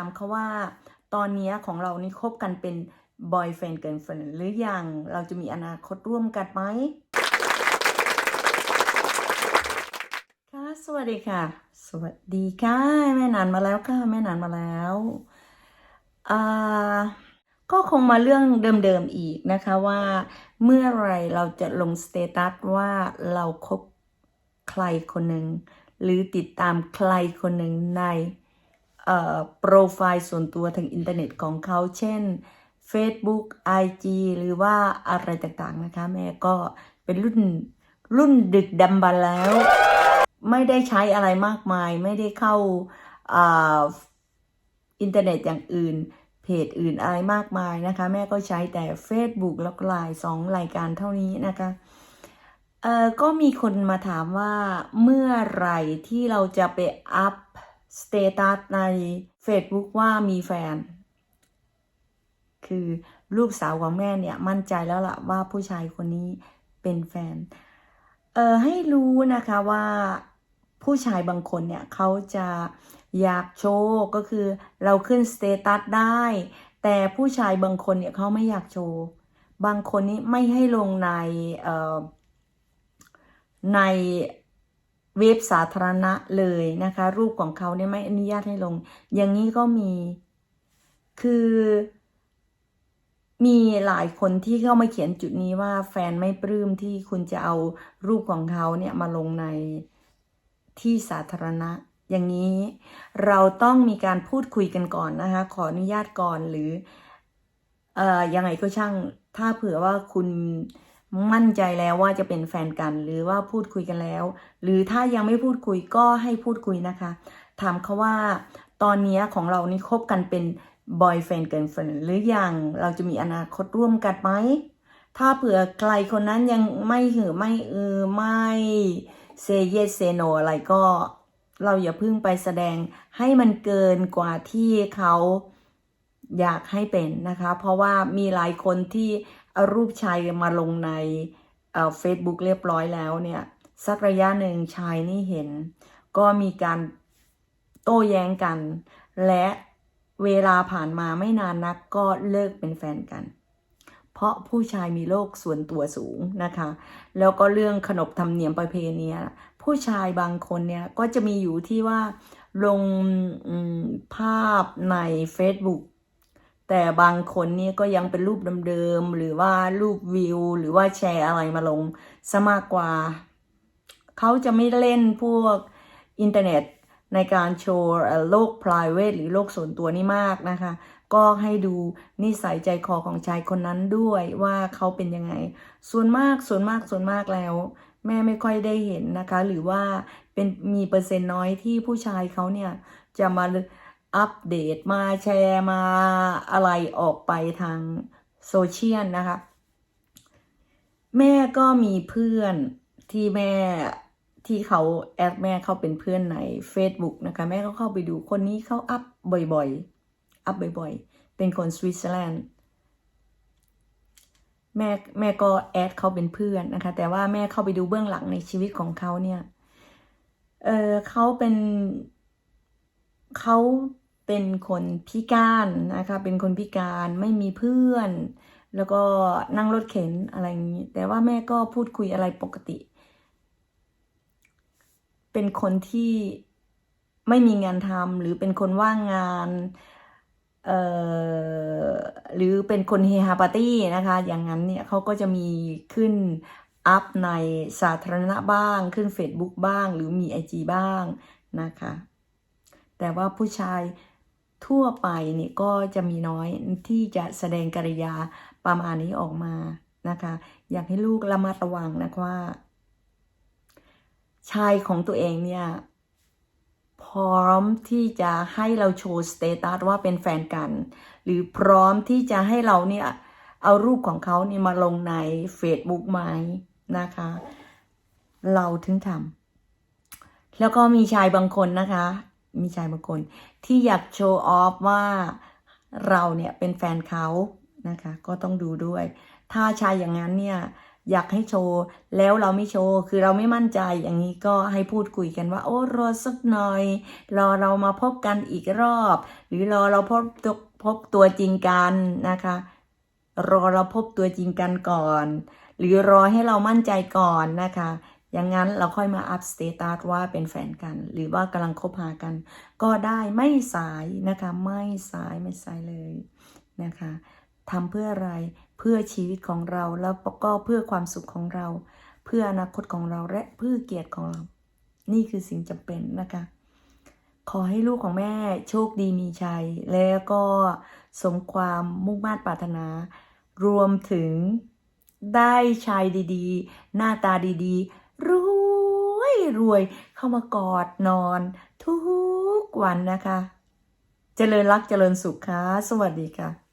ามเขาว่า ตอนนี้ของเรานี่คบกันเป็น boyfriend girlfriend หรือยังเราจะมีอนาคตร่วมกันไหมค่ะสวัสดีค่ะ สวัสดีค่ะแม่นานมาแล้วค่ะแม่นานมาแล้วอ่าก็คงมาเรื่องเดิมๆอีกนะคะว่าเมื่อไรเราจะลงสเตตัสว่าเราคบใครคนหนึ่งหรือติดตามใครคนหนึ่งใน โปรไฟล์ส่วนตัวทางอินเทอร์เน็ตของเขา เช่น Facebook IG หรือว่าอะไรต่างๆนะคะ แม่ก็เป็นรุ่นรุ่นดึกดำบรรพ์แล้ว ไม่ได้ใช้อะไรมากมาย ไม่ได้เข้าอ่าอินเทอร์เน็ตอย่างอื่น เพจอื่นอะไรมากมายนะคะ แม่ก็ใช้แต่ Facebook แล้วก็ไลน์สองรายการเท่านี้นะคะเอ่อก็มีคนมาถามว่าเมื่อไหร่ที่เราจะไปอัพ สเตตัสใน Facebook ว่ามีแฟน คือลูกสาวของแม่เนี่ยมั่นใจแล้วล่ะว่าผู้ชายคนนี้เป็นแฟน เออให้รู้นะคะว่าผู้ชายบางคนเนี่ยเขาจะอยากโชว์ก็คือเราขึ้นสเตตัสได้ แต่ผู้ชายบางคนเนี่ยเขาไม่อยากโชว์ บางคนนี้ไม่ให้ลงในใน เว็บสาธารณะเลยนะคะ รูปของเขาเนี่ยไม่อนุญาตให้ลง อย่างนี้ก็มี คือ มีหลายคนที่เข้ามาเขียนจุดนี้ว่าแฟนไม่ปลื้มที่คุณจะเอารูปของเขาเนี่ยมาลงในที่สาธารณะ อย่างนี้เราต้องมีการพูดคุยกันก่อนนะคะ ขออนุญาตก่อนหรือ เอ่อยังไงก็ช่าง ถ้าเผื่อว่าคุณ มั่นใจแล้วว่าจะเป็นแฟนกัน หรือว่าพูดคุยกันแล้ว หรือถ้ายังไม่พูดคุยก็ให้พูดคุยนะคะ ถามเขาว่าตอนนี้ของเรานี่คบกันเป็น boyfriend girlfriend หรือยังเราจะมีอนาคตร่วมกันไหมถ้าเผื่อใครคนนั้นยังไม่หือไม่เออไม่เซเยสเซโนอะไรก็ เราอย่าพิ่งไปแสดงให้มันเกินกว่าที่เขาอยากให้เป็นนะคะ เพราะว่ามีหลายคนที่ รูปชายมาลงในเอ่อ Facebook เรียบร้อยแล้วเนี่ยสักระยะหนึ่งชายนี่เห็น ก็มีการโต้แย้งกัน และเวลาผ่านมาไม่นานนักก็เลิกเป็นแฟนกัน เพราะผู้ชายมีโลกส่วนตัวสูงนะคะ แล้วก็เรื่องขนบธรรมเนียมประเพณีผู้ชายบางคนเนี่ยก็จะมีอยู่ที่ว่าลงภาพใน Facebook แต่บางคนนี่ก็ยังเป็นรูปเดิมๆหรือว่ารูปวิว หรือว่าแชร์อะไรมาลงซะมากกว่า เขาจะไม่เล่นพวกอินเทอร์เน็ตในการโชว์โลก private หรือโลกส่วนตัวนี่มากนะคะ ก็ให้ดูนิสัยใจคอของชายคนนั้นด้วยว่าเขาเป็นยังไง ส่วนมากส่วนมากส่วนมากแล้ว แม่ไม่ค่อยได้เห็นนะคะ หรือว่าเป็นมีเปอร์เซ็นต์น้อยที่ผู้ชายเขาเนี่ยจะมา อัปเดตมาแชร์มาอะไรออกไปทางโซเชียลนะคะ แม่ก็มีเพื่อนที่แม่ที่เขาแอดแม่เข้าเป็นเพื่อนใน Facebook นะคะ แม่ก็เข้าไปดูคนนี้เขาอัพบ่อยๆ อัพบ่อยๆ เป็นคนสวิตเซอร์แลนด์แม่แม่ก็แอดเขาเป็นเพื่อนนะคะ แต่ว่าแม่เข้าไปดูเบื้องหลังในชีวิตของเขาเนี่ย เออเขาเป็นเขา เป็นคนพิการนะคะ เป็นคนพิการไม่มีเพื่อน แล้วก็นั่งรถเข็นอะไรอย่างนี้ แต่ว่าแม่ก็พูดคุยอะไรปกติ เป็นคนที่ไม่มีงานทำหรือเป็นคนว่างงานเอ่อหรือเป็นคนเฮฮาปาร์ตี้นะคะ อย่างนั้นเนี่ยเขาก็จะมีขึ้นอัพในสาธารณะบ้าง ขึ้น Facebook บ้าง หรือมี IG บ้างนะคะ แต่ว่าผู้ชาย ทั่วไปนี่ก็จะมีน้อยที่จะแสดงกริยาประมาณนี้ออกมานะคะ อยากให้ลูกระมัดระวังนะว่า ชายของตัวเองเนี่ยพร้อมที่จะให้เราโชว์สเตตัสว่าเป็นแฟนกัน หรือพร้อมที่จะให้เราเนี่ยเอารูปของเขาเนี่ยมาลงใน Facebook ไหมนะคะ เราถึงทำแล้วก็มีชายบางคนนะคะ มีชายบางคน ที่อยากโชว์ออฟว่าเราเนี่ยเป็นแฟนเขานะคะ ก็ต้องดูด้วย ถ้าชายอย่างนั้นเนี่ยอยากให้โชว์ แล้วเราไม่โชว์ คือเราไม่มั่นใจอย่างนี้ก็ให้พูดคุยกันว่า โอ้รอสักหน่อย รอเรามาพบกันอีกรอบ หรือรอเราพบตัวพบตัวจริงกันนะคะ รอเราพบตัวจริงกันก่อน หรือรอให้เรามั่นใจก่อนนะคะ อย่างนั้นเราค่อยมาอัพสเตตัสว่าเป็นแฟนกัน หรือว่ากำลังคบหากัน ก็ได้ไม่สายนะคะ ไม่สายไม่สายเลยนะคะทำเพื่ออะไรเพื่อชีวิตของเราแล้วก็เพื่อความสุขของเรา เพื่ออนาคตของเราและเพื่อเกียรติของเรา นี่คือสิ่งจำเป็นนะคะ ขอให้ลูกของแม่โชคดีมีชัย แล้วก็สมความมุ่งมา่ปรารถนา รวมถึงได้ชายดีๆ หน้าตาดีๆ รวยรวยเข้ามากอดนอน ทุกวันนะคะ เจริญรักเจริญสุขค่ะ สวัสดีค่ะ